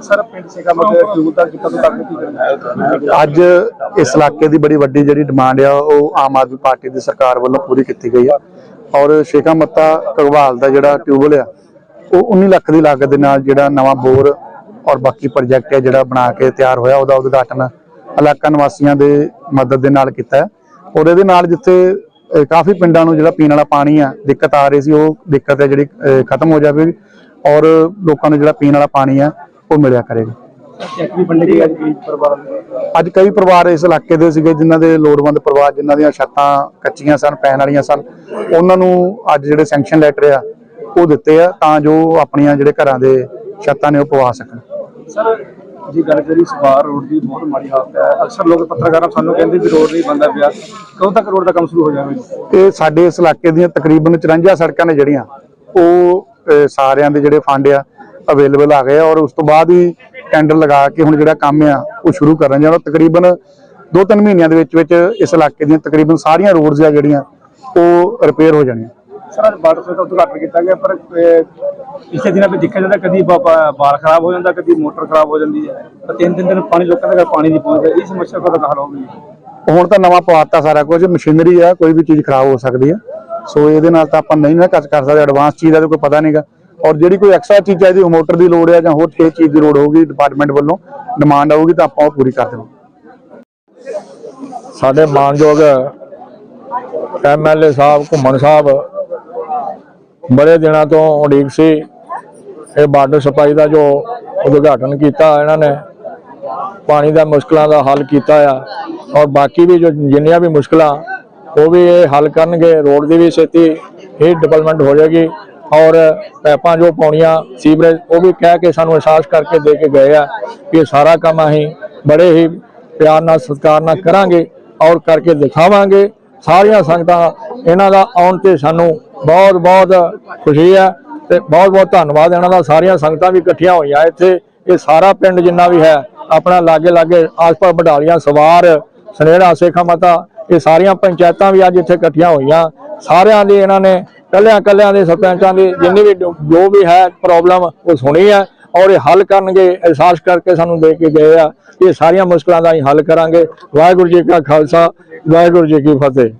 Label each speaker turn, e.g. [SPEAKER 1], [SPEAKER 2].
[SPEAKER 1] Sir, ਪਿੰਡ ਸੇਗਾ, ਮਤਲਬ tube ਕੀਤਾ ਤੋਂ ਤੱਕ ਕੀ ਕਰਨਾ
[SPEAKER 2] ਅੱਜ ਇਸ ਇਲਾਕੇ ਦੀ ਬੜੀ ਵੱਡੀ ਜਿਹੜੀ ਡਿਮਾਂਡ ਆ, ਉਹ ਆਮ ਆਦਮੀ ਪਾਰਟੀ ਦੀ ਸਰਕਾਰ ਵੱਲੋਂ ਪੂਰੀ ਕੀਤੀ ਗਈ ਆ। ਔਰ ਸ਼ੇਖਾ ਮੱਤਾ ਘਗਵਾਲ ਦਾ ਜਿਹੜਾ ਟਿਊਬਲ ਆ, ਉਹ 19 ਲੱਖ ਦੀ ਲਾਗਤ ਦੇ ਨਾਲ ਜਿਹੜਾ ਨਵਾਂ ਬੋਰ ਔਰ ਬਾਕੀ ਪ੍ਰੋਜੈਕਟ ਹੈ ਜਿਹੜਾ ਬਣਾ ਕੇ ਤਿਆਰ ਹੋਇਆ, ਉਹਦਾ ਉਦਘਾਟਨ ਇਲਾਕਾ ਨਿਵਾਸੀਆਂ ਦੇ ਮਦਦ ਦੇ ਨਾਲ ਕੀਤਾ ਹੈ। ਔਰ ਇਹਦੇ ਨਾਲ ਜਿੱਥੇ ਕਾਫੀ ਪਿੰਡਾਂ ਨੂੰ ਜਿਹੜਾ ਪੀਣ ਵਾਲਾ ਪਾਣੀ ਆ, ਦਿੱਕਤ ਆ ਰਹੀ ਸੀ, ਉਹ ਦਿੱਕਤ ਹੈ ਜਿਹੜੀ ਖਤਮ ਹੋ ਜਾਵੇਗੀ। ਔਰ ਲੋਕਾਂ ਨੂੰ ਜਿਹੜਾ ਪੀਣ ਵਾਲਾ ਪਾਣੀ ਆ ਉਹ ਮਿਲਿਆ ਕਰੇਗਾ।
[SPEAKER 1] ਅੱਜ
[SPEAKER 2] ਕਈ ਪਰਿਵਾਰ ਇਸ ਇਲਾਕੇ ਦੇ ਸੀਗੇ ਜਿਨ੍ਹਾਂ ਦੇ ਲੋੜਵੰਦ ਪਰਿਵਾਰ ਜਿਨ੍ਹਾਂ ਦੀਆਂ ਛੱਤਾਂ ਕੱਚੀਆਂ ਸਨ ਪੈਣ ਵਾਲੀਆਂ ਸਨ। ਉਹਨਾਂ ਨੂੰ ਅੱਜ ਜਿਹੜੇ ਸੈਂਕਸ਼ਨ ਲੈਟਰ ਆ ਉਹ ਦਿੱਤੇ ਆ ਤਾਂ ਜੋ ਆਪਣੀਆਂ ਜਿਹੜੇ ਘਰਾਂ ਦੇ ਛੱਤਾਂ ਨੇ ਉਹ ਪਵਾ ਸਕਣ।
[SPEAKER 1] ਸਰ ਜੀ ਗੱਲ ਕਰੀ ਸਵਾਰ ਰੋਡ ਦੀ ਬਹੁਤ ਮਾੜੀ ਹਾਲਤ ਹੈ। ਅਕਸਰ ਲੋਕ ਪੱਤਰਕਾਰਾਂ ਸਾਨੂੰ ਕਹਿੰਦੇ ਵੀ ਰੋਡ ਨਹੀਂ ਬੰਦਾ ਪਿਆ। ਕਦੋਂ ਤੱਕ ਰੋਡ ਦਾ ਕੰਮ ਸ਼ੁਰੂ ਹੋ ਜਾਵੇ
[SPEAKER 2] ਇਹ ਸਾਡੇ ਇਸ ਇਲਾਕੇ ਦੀਆਂ ਤਕਰੀਬਨ 54 ਸੜਕਾਂ ਨੇ ਜਿਹੜੀਆਂ ਉਹ ਸਾਰਿਆਂ ਦੇ ਜਿਹੜੇ ਫੰਡ ਆ ਅਵੇਲੇਬਲ ਆ ਗਏ ਔਰ ਉਸ ਤੋਂ ਬਾਅਦ ਹੀ ਟੈਂਡਰ ਲਗਾ ਕੇ ਹੁਣ ਜਿਹੜਾ ਕੰਮ ਆ ਉਹ ਸ਼ੁਰੂ ਕਰਨ ਜਾਣਾ ਤਕਰੀਬਨ 2-3 ਮਹੀਨਿਆਂ ਦੇ ਵਿੱਚ ਵਿੱਚ ਇਸ ਇਲਾਕੇ ਦੀਆਂ ਤਕਰੀਬਨ ਸਾਰੀਆਂ ਰੋਡਸ ਆ ਜਿਹੜੀਆਂ ਉਹ ਰਿਪੇਅਰ ਹੋ ਜਾਣੀਆਂ।
[SPEAKER 1] ਸਰ ਅੱਜ ਬਾਰਡਰ ਤੋਂ ਉਦਘਾਟਨ ਕੀਤਾ ਗਿਆ ਪਰ ਪਿਛਲੇ ਦਿਨਾਂ ਵਿੱਚ ਦੇਖਿਆ ਜਾਂਦਾ ਕਦੀ ਬਾਲ ਖਰਾਬ ਹੋ ਜਾਂਦਾ ਕਦੀ ਮੋਟਰ ਖਰਾਬ ਹੋ ਜਾਂਦੀ ਹੈ। ਤਾਂ ਤਿੰਨ ਤਿੰਨ ਦਿਨ ਪਾਣੀ ਲੋਕਾਂ ਦੇ ਘਰ ਪਾਣੀ ਨਹੀਂ ਪਹੁੰਚਦਾ। ਇਹ ਸਮੱਸਿਆ ਕਦੋਂ ਹੱਲ ਹੋਊਗੀ
[SPEAKER 2] ਹੁਣ ਤਾਂ ਨਵਾਂ ਪਵਾਤਾ ਸਾਰਾ ਕੁਝ ਮਸ਼ੀਨਰੀ ਆ ਕੋਈ ਵੀ ਚੀਜ਼ ਖਰਾਬ ਹੋ ਸਕਦੀ ਆ ਸੋ ਇਹਦੇ ਨਾਲ ਤਾਂ ਆਪਾਂ ਨਹੀਂ ਨਾ ਕੱਚ ਕਰ ਸਕਦੇ ਐਡਵਾਂਸ ਚੀਜ਼ ਦਾ ਕੋਈ ਪਤਾ ਨਹੀਂਗਾ ਔਰ ਜਿਹੜੀ ਕੋਈ ਐਕਸਟਰਾ ਚੀਜ਼ ਚਾਹੀਦੀ ਮੋਟਰ ਦੀ ਲੋੜ ਹੈ ਜਾਂ ਹੋਰ ਕਿਸੇ ਚੀਜ਼ ਦੀ ਲੋੜ ਹੋਊਗੀ ਡਿਪਾਰਟਮੈਂਟ ਵੱਲੋਂ ਡਿਮਾਂਡ ਆਊਗੀ ਤਾਂ ਆਪਾਂ ਉਹ ਪੂਰੀ ਕਰ ਦੇਵਾਂਗੇ।
[SPEAKER 3] ਸਾਡੇ ਮਾਨਯੋਗ ਐਮਐਲਏ ਸਾਹਿਬ, ਘੁੰਮਣ ਸਾਹਿਬ, ਬੜੇ ਦਿਨਾਂ ਤੋਂ ਉਡੀਕ ਸੀ। ਇਹ ਵਾਟਰ ਸਪਲਾਈ ਦਾ ਜੋ ਉਦਘਾਟਨ ਕੀਤਾ, ਇਹਨਾਂ ਨੇ ਪਾਣੀ ਦਾ ਮੁਸ਼ਕਲਾਂ ਦਾ ਹੱਲ ਕੀਤਾ ਆ ਔਰ ਬਾਕੀ ਵੀ ਜੋ ਜਿੰਨੀਆਂ ਵੀ ਮੁਸ਼ਕਲਾਂ, ਉਹ ਵੀ ਇਹ ਹੱਲ ਕਰਨਗੇ। ਰੋਡ ਦੀ ਵੀ ਛੇਤੀ ਇਹ ਡਿਵੈਲਪਮੈਂਟ ਹੋ ਜਾਏਗੀ। ਔਰ ਪੈਪਾਂ ਜੋ ਪਾਉਣੀਆਂ, ਸੀਵਰੇਜ, ਉਹ ਵੀ ਕਹਿ ਕੇ ਸਾਨੂੰ ਅਹਿਸਾਸ ਕਰਕੇ ਦੇ ਕੇ ਗਏ ਆ ਕਿ ਇਹ ਸਾਰਾ ਕੰਮ ਅਸੀਂ ਬੜੇ ਹੀ ਪਿਆਰ ਨਾਲ, ਸਤਿਕਾਰ ਨਾਲ ਕਰਾਂਗੇ ਔਰ ਕਰਕੇ ਦਿਖਾਵਾਂਗੇ। ਸਾਰੀਆਂ ਸੰਗਤਾਂ ਇਹਨਾਂ ਦਾ ਆਉਣ ਤੇ ਸਾਨੂੰ ਬਹੁਤ ਬਹੁਤ ਖੁਸ਼ੀ ਹੈ ਤੇ ਬਹੁਤ ਬਹੁਤ ਧੰਨਵਾਦ। ਇਹਨਾਂ ਦਾ ਸਾਰੀਆਂ ਸੰਗਤਾਂ ਵੀ ਇਕੱਠੀਆਂ ਹੋਈਆਂ ਇੱਥੇ। ਇਹ ਸਾਰਾ ਪਿੰਡ ਜਿੰਨਾ ਵੀ ਹੈ, ਆਪਣਾ ਲਾਗੇ ਲਾਗੇ ਆਸ-ਪਾਸ ਬਡਾਲੀਆਂ ਸਵਾਰ, ਸਨੇੜਾ, ਸੇਖਾ ਮਾਤਾ, ਇਹ ਸਾਰੀਆਂ ਪੰਚਾਇਤਾਂ ਵੀ ਅੱਜ ਇੱਥੇ ਇਕੱਠੀਆਂ ਹੋਈਆਂ। ਸਾਰਿਆਂ ਦੀ ਇਹਨਾਂ ਨੇ ਕੱਲਿਆਂ ਕੱਲਿਆਂ ਦੇ ਸਰਪੰਚਾਂ ਦੀ ਜਿੰਨੀ ਵੀ ਜੋ ਜੋ ਵੀ ਹੈ ਪ੍ਰੋਬਲਮ ਉਹ ਸੁਣੀ ਹੈ ਔਰ ਇਹ ਹੱਲ ਕਰਨਗੇ, ਅਹਿਸਾਸ ਕਰਕੇ ਸਾਨੂੰ ਦੇ ਕੇ ਗਏ ਆ। ਇਹ ਸਾਰੀਆਂ ਮੁਸ਼ਕਲਾਂ ਦਾ ਹੀ ਹੱਲ ਕਰਾਂਗੇ। ਵਾਹਿਗੁਰੂ ਜੀ ਕਾ ਖਾਲਸਾ, ਵਾਹਿਗੁਰੂ ਜੀ ਕੀ ਫਤਿਹ।